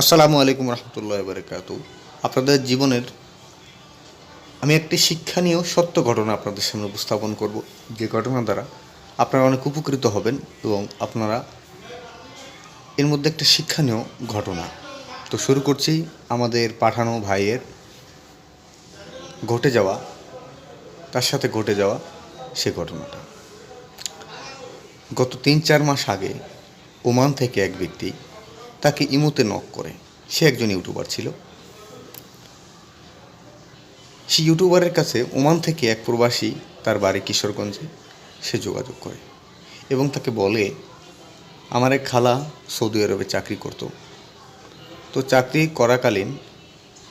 আসসালামু আলাইকুম রহমতুল্লাহ বারকাত আপনাদের জীবনের আমি একটি শিক্ষণীয় সত্য ঘটনা আপনাদের সামনে উপস্থাপন করব। যে ঘটনা দ্বারা আপনারা অনেক উপকৃত হবেন এবং আপনারা এর মধ্যে একটা শিক্ষণীয় ঘটনা। তো শুরু করছি আমাদের পাঠানো ভাইয়ের ঘটে যাওয়া, তার সাথে ঘটে যাওয়া সে ঘটনাটা। গত তিন চার মাস আগে ওমান থেকে এক ব্যক্তি তাকে ইমোতে নক করে। সে একজন ইউটিউবার ছিল। সে ইউটিউবারের কাছে ওমান থেকে এক প্রবাসী তার বাড়ি কিশোরগঞ্জে সে যোগাযোগ করে এবং তাকে বলে, আমার এক খালা সৌদি আরবে চাকরি করত। তো চাকরি করাকালীন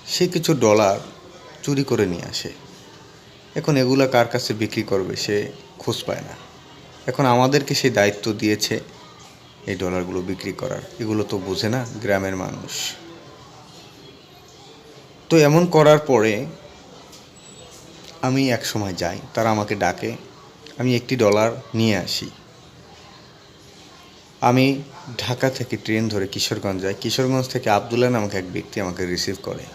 সে কিছু ডলার চুরি করে নিয়ে আসে। এখন এগুলা কার কাছে বিক্রি করবে সে খোঁজ পায় না। এখন আমাদেরকে সেই দায়িত্ব দিয়েছে এই ডলারগুলো বিক্রি করার। এগুলো তো বোঝে না গ্রামের মানুষ। তো এমন করার পরে আমি এক সময় যাই, তারা আমাকে ডাকে, আমি একটি ডলার নিয়ে আসি। আমি ঢাকা থেকে ট্রেন ধরে কিশোরগঞ্জ যাই। কিশোরগঞ্জ থেকে আবদুল্লাহ নামক এক ব্যক্তি আমাকে রিসিভ করে।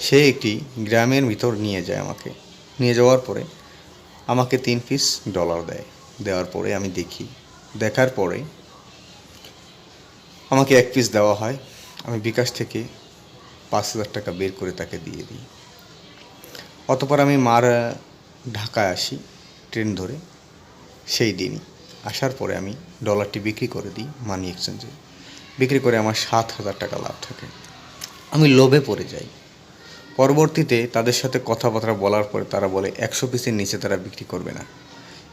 সে একটি গ্রামের ভিতর নিয়ে যায় আমাকে। নিয়ে যাওয়ার পরে আমাকে তিন পিস ডলার দেয়। দেওয়ার পরে আমি দেখি দেখার পরে আমাকে এক পিস দেওয়া হয়। আমি বিকাশ থেকে পাঁচ হাজার টাকা বের করে তাকে দিয়ে দিই। অতপর আমি মার ঢাকায় আসি, ট্রেন ধরে। সেই দিনই আসার পরে আমি ডলারটি বিক্রি করে দিই মানি এক্সচেঞ্জে বিক্রি করে আমার সাত হাজার টাকা লাভ থাকে। আমি লোভে পড়ে যাই। পরবর্তীতে তাদের সাথে কথাবার্তা বলার পরে তারা বলে, একশো পিসের নিচে তারা বিক্রি করবে না।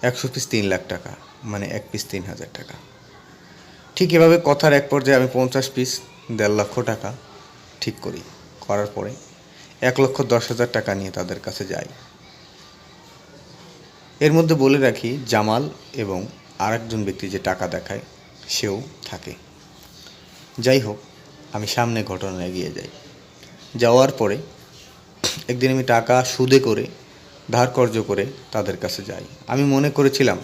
একশো পিস তিন লাখ টাকা মানে এক পিস তিন হাজার টাকা। ঠিক এভাবে কথার এক পর্যায়ে আমি পঞ্চাশ পিস দেড় লক্ষ টাকা ঠিক করি, করার পরে এক লক্ষ দশ হাজার টাকা নিয়ে তাদের কাছে যাই। এর মধ্যে বলে রাখি, জামাল এবং আরেকজন ব্যক্তি যে টাকা দেখায়, সেও থাকে। যাই হোক, আমি সামনে ঘটনা এগিয়ে যাই। যাওয়ার পরে একদিন আমি টাকা সুদে করে ধার কর্য করে তাদের কাছে যাই। আমি মনে করেছিলাম,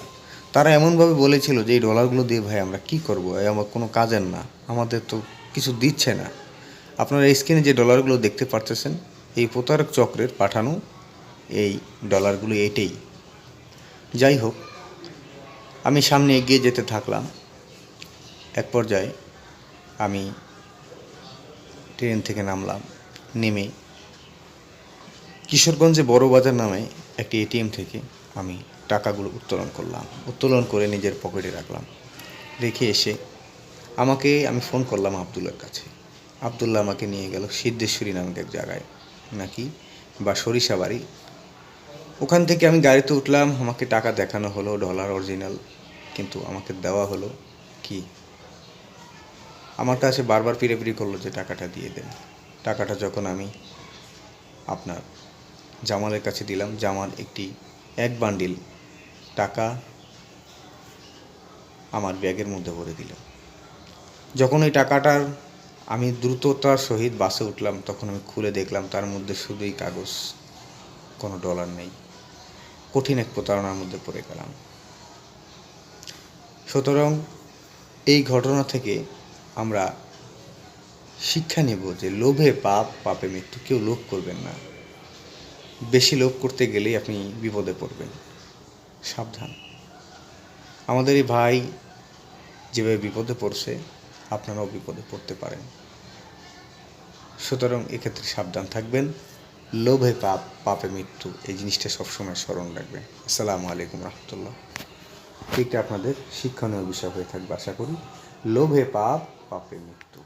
তারা এমনভাবে বলেছিল যে, এই ডলারগুলো দিয়ে ভাই আমরা কি করব? এই আমার কোনো কাজের না, আমাদের তো কিছু দিচ্ছে না। আপনারা স্ক্রিনে যে ডলারগুলো দেখতে পারতেছেন, এই প্রতারক চক্রের পাঠানো এই ডলারগুলো এটাই। যাই হোক, আমি সামনে এগিয়ে যেতে থাকলাম। এক পর্যায়ে আমি ট্রেন থেকে নামলাম, নেমে কিশোরগঞ্জে বড় বাজার নামে একটি এটিএম থেকে আমি টাকাগুলো উত্তোলন করলাম। উত্তোলন করে নিজের পকেটে রাখলাম। রেখে এসে আমাকে, আমি ফোন করলাম আবদুল্লার কাছে। আবদুল্লাহ আমাকে নিয়ে গেল সিদ্ধেশ্বরী নামক এক জায়গায়। নাকি? বা সরিষা বাড়ি। ওখান থেকে আমি গাড়িতে উঠলাম, আমাকে টাকা দেখানো হলো ডলার অরিজিনাল কিন্তু আমাকে দেওয়া হলো কি? আমার কাছে বারবার পিড়ে করল যে টাকাটা দিয়ে দেন। টাকাটা যখন আমি আপনার জামালের কাছে দিলাম। জামাল একটি এক বান্ডিল টাকা আমার ব্যাগের মধ্যে ভরে দিল। যখন ওই টাকাটার আমি দ্রুততার সহিত বাসে উঠলাম, তখন আমি খুলে দেখলাম, তার মধ্যে শুধুই কাগজ, কোনো ডলার নেই। কঠিন এক প্রতারণার মধ্যে পড়ে গেলাম। সুতরাং এই ঘটনা থেকে আমরা শিক্ষা নেব যে লোভে পাপ, পাপে মৃত্যু কেউ লোভ করবেন না। বেশি লোভ করতে গেলেই আপনি বিপদে পড়বেন। সাবধান। আমাদের এই ভাই যেভাবে বিপদে পড়ছে, আপনারাও বিপদে পড়তে পারেন। সুতরাং এক্ষেত্রে সাবধান থাকবেন। লোভে পাপ, পাপে মৃত্যু, এই জিনিসটা সবসময় স্মরণ রাখবেন আসসালামু আলাইকুম রহমতুল্লাহ। এটা আপনাদের শিক্ষণীয় বিষয় হয়ে থাকবে, আশা করি। লোভে পাপ, পাপে মৃত্যু।